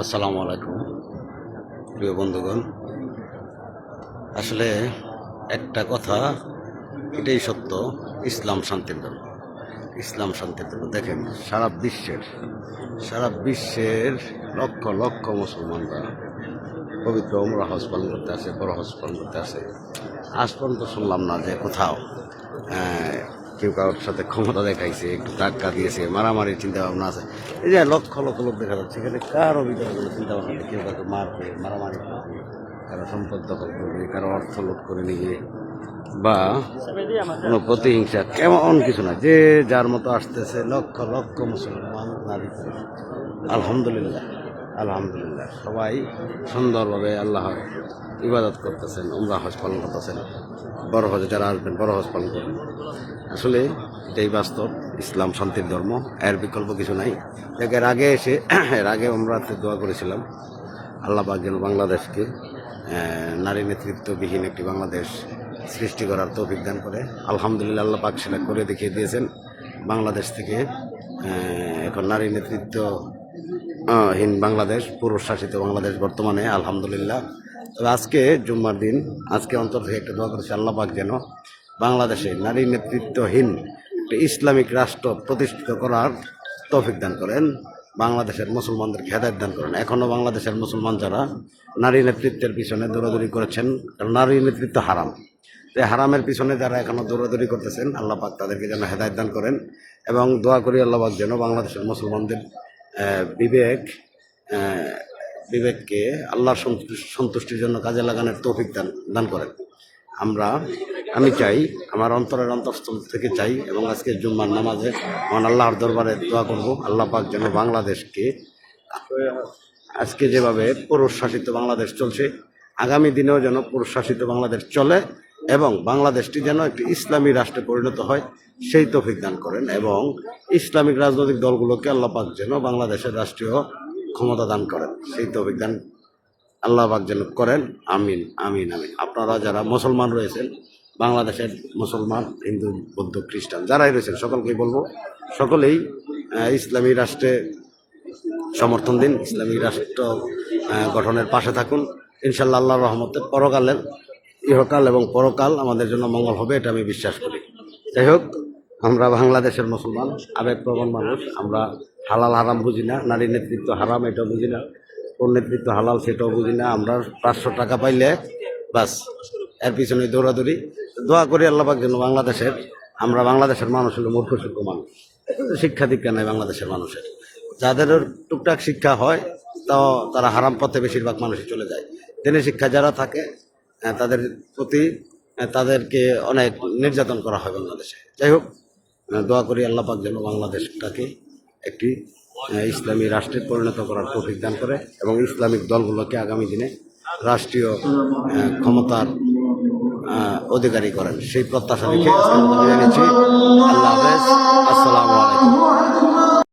আসসালামু আলাইকুম, প্রিয় বন্ধুগণ। আসলে একটা কথা, এটাই সত্য, ইসলাম শান্তির ধর্ম ইসলাম শান্তির ধর্ম দেখেন, সারা বিশ্বের সারা বিশ্বের লক্ষ লক্ষ মুসলমানরা পবিত্র ওমরা হজ পালন করতে আসে, বড় হজ পালন করতে আসে, আজ পর্যন্ত শুনলাম না যে কোথাও কেউ কারোর সাথে ক্ষমতা দেখাইছে, একটু ধাক্কা দিয়েছে, মারামারি চিন্তা ভাবনা আছে। এই যে লক্ষ লক্ষ লোক দেখা যাচ্ছে, এখানে কারও অভিযোগ চিন্তা ভাবনা। কেউ কাউকে মারবে মারামারি করবে কারও সম্পদ দখল করবে কারও অর্থ লোক করে নিয়ে, বা কোনো প্রতিহিংসা, কেমন কিছু না। যে যার মতো আসতেছে, লক্ষ লক্ষ মুসলমান, নারী আলহামদুলিল্লাহ। আলহামদুলিল্লাহ। সবাই সুন্দরভাবে আল্লাহর ইবাদত করতেছেন, উমরা হজ পালন করতেছেন। বড় হজে যারা আসবেন, বড় হজ পালন করবেন। আসলে এটাই বাস্তব, ইসলাম শান্তির ধর্ম, এর বিকল্প কিছু নাই। এর আগে এসে, এর আগে আমরাতে দোয়া করেছিলাম। আল্লাহ পাক যেন বাংলাদেশকে নারী নেতৃত্ববিহীন একটি বাংলাদেশ সৃষ্টি করার তৌফিক দান করে। আলহামদুলিল্লাহ আল্লাহ পাক সেটা করে দেখিয়ে দিয়েছেন। বাংলাদেশ থেকে এখন নারী নেতৃত্ব হীন বাংলাদেশ পুরুষ শাসিত বাংলাদেশ বর্তমানে, আলহামদুলিল্লাহ। তবে আজকে জুম্মার দিন, আজকে অন্তর থেকে একটা দোয়া করেছে, আল্লাহ পাক যেন বাংলাদেশে নারী নেতৃত্বহীন একটি ইসলামিক রাষ্ট্র প্রতিষ্ঠিত করার তৌফিক দান করেন, বাংলাদেশের মুসলমানদেরকে হেদায়ত দান করেন। এখনও বাংলাদেশের মুসলমান যারা নারী নেতৃত্বের পিছনে দৌড়াদৌড়ি করেছেন, কারণ নারী নেতৃত্ব হারাম। তো হারামের পিছনে যারা এখনও দৌড়াদৌড়ি করতেছেন, আল্লাহ পাক তাদেরকে যেন হেদায়ত দান করেন এবং দোয়া করি আল্লাহ পাক যেন বাংলাদেশের মুসলমানদের বিবেক বিবেককে আল্লাহর সন্তুষ্টির জন্য কাজে লাগানোর তৌফিক দান দান করেন। আমরা, আমি চাই, আমার অন্তরের অন্তঃস্থল থেকে চাই এবং আজকে জুম্মার নামাজে মহান আল্লাহর দরবারে দোয়া করব। আল্লাহ পাক যেন বাংলাদেশকে আজকে যেভাবে পুরুষ শাসিত বাংলাদেশ চলছে, আগামী দিনেও যেন পুরুষ শাসিত বাংলাদেশ চলে। এবং বাংলাদেশটি যেন একটি ইসলামী রাষ্ট্রে পরিণত হয়, সেই তৌফিক দান করেন এবং ইসলামিক রাজনৈতিক দলগুলোকে আল্লাহ পাক যেন বাংলাদেশের রাষ্ট্রীয় ক্ষমতা দান করেন, সেই তৌফিক দান আল্লাহ পাক যেন করেন। আমিন আমিন আমিন। আপনারা যারা মুসলমান রয়েছেন, বাংলাদেশের মুসলমান, হিন্দু, বৌদ্ধ, খ্রিস্টান, যারাই রয়েছেন, সকলকেই বলব, সকলেই ইসলামী রাষ্ট্রে সমর্থন দিন, ইসলামী রাষ্ট্র গঠনের পাশে থাকুন। ইনশাল্লাহ আল্লাহ রহমতে পরকালের ইহকাল এবং পরকাল আমাদের জন্য মঙ্গল হবে, এটা আমি বিশ্বাস করি। যাই হোক, আমরা বাংলাদেশের মুসলমান, আবেগপ্রবণ মানুষ, আমরা হালাল হারাম বুঝি না, নারী নেতৃত্ব হারাম এটাও বুঝি না কোন নেতৃত্ব হালাল সেটাও বুঝি না, আমরা পাঁচশো টাকা পাইলে বাস, এর পিছনে দৌড়াদৌড়ি। দোয়া করি আল্লাহবাক যেন বাংলাদেশের, আমরা বাংলাদেশের মানুষ হলো মূর্খ সূক্ষ্ম মানুষ। শিক্ষা দীক্ষা নেই বাংলাদেশের মানুষের। যাদের টুকটাক শিক্ষা হয়, তাও তারা হারাম পথে বেশিরভাগ মানুষই চলে যায়। দিনে শিক্ষা যারা থাকে তাদের প্রতি তাদেরকে অনেক নির্যাতন করা হয় বাংলাদেশে। যাই হোক দোয়া করি আল্লাহ পাক যেন বাংলাদেশটাকে একটি ইসলামী রাষ্ট্রে পরিণত করার তৌফিক দান করে এবং ইসলামিক দলগুলোকে আগামী দিনে রাষ্ট্রীয় ক্ষমতার অধিকারী করেন। সেই প্রত্যাশা রেখে নিচ্ছি। আল্লাহ আসসালামু আলাইকুম।